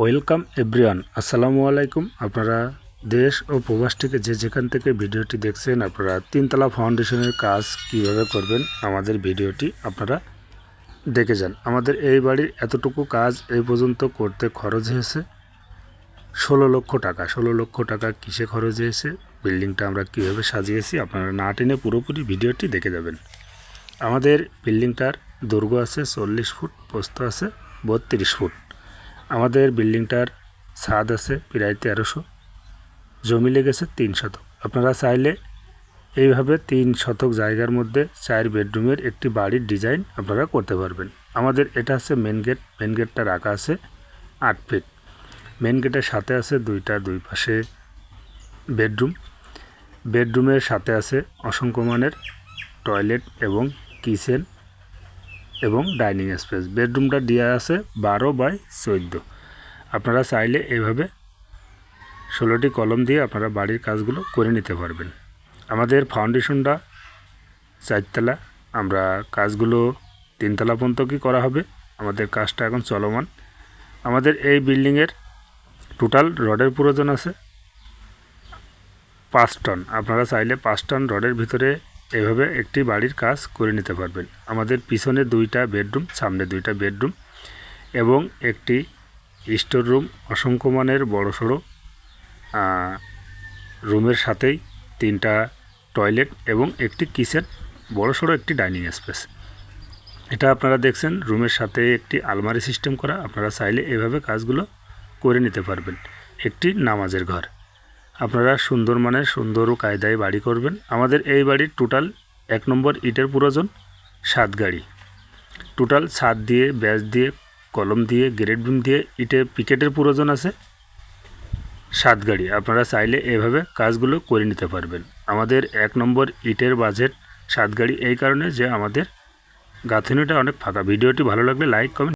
Welcome everyone, আসসালামু আলাইকুম। আপনারা দেশ ও প্রবাস থেকে যে যেখান থেকে ভিডিওটি দেখছেন, আপনারা তিনতলা ফাউন্ডেশনের কাজ কীভাবে করবেন, আমাদের ভিডিওটি আপনারা দেখে যান। আমাদের এই বাড়ির এতটুকু কাজ এই পর্যন্ত করতে খরচ হয়েছে ষোলো লক্ষ টাকা। ষোলো লক্ষ টাকা কিসে খরচ হয়েছে, বিল্ডিংটা আমরা কীভাবে সাজিয়েছি, আপনারা না টেনে পুরোপুরি ভিডিওটি দেখে যাবেন। আমাদের বিল্ডিংটার দৈর্ঘ্য আছে, চল্লিশ ফুট প্রস্থ আছে, বত্রিশ ফুট। আমাদের বিল্ডিংটার ছাদ আছে প্রায় তেরোশো। জমি লেগেছে তিন শতক। আপনারা চাইলে এইভাবে তিন শতক জায়গার মধ্যে চার বেডরুমের একটি বাড়ির ডিজাইন আপনারা করতে পারবেন। আমাদের এটা আছে মেন গেট। মেন গেটটা রাখা আছে আট ফিট। মেন গেটের সাথে আছে দুইটা দুই পাশে বেডরুম। বেডরুমের সাথে আছে অসংখ্য মানের টয়লেট এবং কিচেন। এবং ডাইনিং স্পেস। বেডরুমটা দেওয়া আছে বারো বাই চোদ্দ। আপনারা চাইলে এভাবে ষোলোটি কলম দিয়ে আপনারা বাড়ির কাজগুলো করে নিতে পারবেন। আমাদের ফাউন্ডেশনটা চারতলা। আমরা কাজগুলো তিনতলা পর্যন্ত কি করা হবে। আমাদের কাজটা এখন চলমান। আমাদের এই বিল্ডিংয়ের টোটাল রডের প্রয়োজন আছে পাঁচ টন। আপনারা চাইলে পাঁচ টন রডের ভিতরে এভাবে একটি বাড়ির কাজ করে নিতে পারবেন। আমাদের পিছনে দুইটা বেডরুম, সামনে দুইটা বেডরুম এবং একটি স্টোর রুম। অসংখ্য মানের বড় সড়ো রুমের সাথেই তিনটা টয়লেট এবং একটি কিচেন, বড় সড়ো একটি ডাইনিং স্পেস। এটা আপনারা দেখছেন, রুমের সাথে একটি আলমারি সিস্টেম করা। আপনারা চাইলে এভাবে কাজগুলো করে নিতে পারবেন। একটি নামাজের ঘর। আপনারা সুন্দর মানের সুন্দর ও কায়দায় বাড়ি করবেন। আমাদের এই বাড়ির টোটাল এক নম্বর ইটের প্রয়োজন সাত গাড়ি। টোটাল ছাদ দিয়ে, ব্যাস দিয়ে, কলম দিয়ে, গ্রেড বিম দিয়ে ইটে পিকেটের প্রয়োজন আছে সাত গাড়ি। আপনারা চাইলে এভাবে কাজগুলো করে নিতে পারবেন। আমাদের এক নম্বর ইটের বাজেট সাত গাড়ি এই কারণে যে আমাদের গাঁথনিটা অনেক ফাঁকা। ভিডিওটি ভালো লাগলে লাইক, কমেন্ট